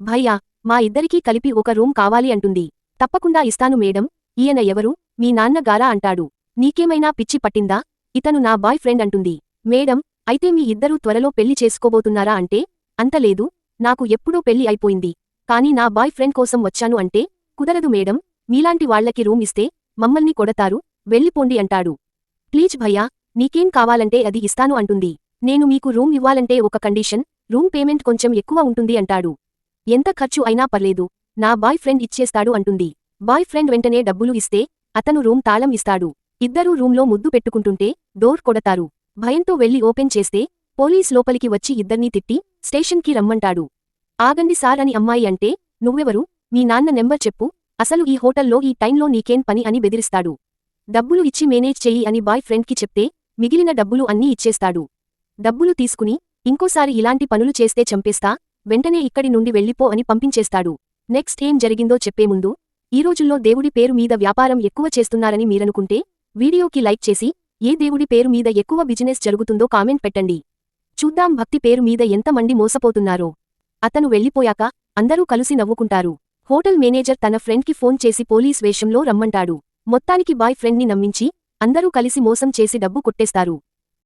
భయ్యా మా ఇద్దరికీ కలిపి ఒక రూమ్ కావాలి అంటుంది. తప్పకుండా ఇస్తాను మేడం ఈయన ఎవరు? మీ నాన్న గారా అంటాడు. నీకేమైనా పిచ్చి పట్టిందా? ఇతను నా బాయ్ ఫ్రెండ్ అంటుంది. మేడం అయితే మీ ఇద్దరూ త్వరలో పెళ్ళి చేసుకోబోతున్నారా అంటే అంతలేదు నాకు ఎప్పుడూ పెళ్ళి అయిపోయింది. కాని నా బాయ్ ఫ్రెండ్ కోసం వచ్చాను అంటే కుదరదు మేడం మీలాంటి వాళ్ళకి రూమ్ ఇస్తే మమ్మల్ని కొడతారు వెళ్ళిపోండి అంటాడు. ప్లీజ్ భయ్యా నీకేం కావాలంటే అది ఇస్తాను అంటుంది. నేను మీకు రూమ్ ఇవ్వాలంటే ఒక కండిషన్ రూమ్ పేమెంట్ కొంచెం ఎక్కువ ఉంటుంది అంటాడు. ఎంత ఖర్చు అయినా పర్లేదు. నా బాయ్ ఫ్రెండ్ ఇచ్చేస్తాడు అంటుంది. బాయ్ ఫ్రెండ్ వెంటనే డబ్బులు ఇస్తే అతను రూమ్ తాళం ఇస్తాడు. ఇద్దరూ రూంలో ముద్దు పెట్టుకుంటుంటే డోర్ కొడతారు. భయంతో వెళ్ళి ఓపెన్ చేస్తే పోలీస్ లోపలికి వచ్చి ఇద్దర్నీ తిట్టి స్టేషన్కి రమ్మంటాడు. ఆగండి సార్ అని అమ్మాయి అంటే నువ్వెవరు? మీ నాన్న నెంబర్ చెప్పు. అసలు ఈ హోటల్లో ఈ టైంలో నీకేం పని అని బెదిరిస్తాడు. డబ్బులు ఇచ్చి మేనేజ్ చెయ్యి అని బాయ్ ఫ్రెండ్కి చెప్తే మిగిలిన డబ్బులు అన్నీ ఇచ్చేస్తాడు. డబ్బులు తీసుకుని ఇంకోసారి ఇలాంటి పనులు చేస్తే చంపేస్తా? వెంటనే ఇక్కడి నుండి వెళ్ళిపో అని పంపించేస్తాడు. నెక్స్ట్ ఏం జరిగిందో చెప్పే ముందు ఈ రోజుల్లో దేవుడి పేరు మీద వ్యాపారం ఎక్కువ చేస్తున్నారని మీరనుకుంటే వీడియోకి లైక్ చేసి ఏ దేవుడి పేరు మీద ఎక్కువ బిజినెస్ జరుగుతుందో కామెంట్ పెట్టండి. చూద్దాం భక్తి పేరు మీద ఎంతమంది మోసపోతున్నారో. అతను వెళ్ళిపోయాక అందరూ కలిసి నవ్వుకుంటారు. హోటల్ మేనేజర్ తన ఫ్రెండ్కి ఫోన్ చేసి పోలీస్ వేషంలో రమ్మంటాడు. మొత్తానికి బాయ్ ఫ్రెండ్ని నమ్మించి అందరూ కలిసి మోసం చేసి డబ్బు కొట్టేస్తారు.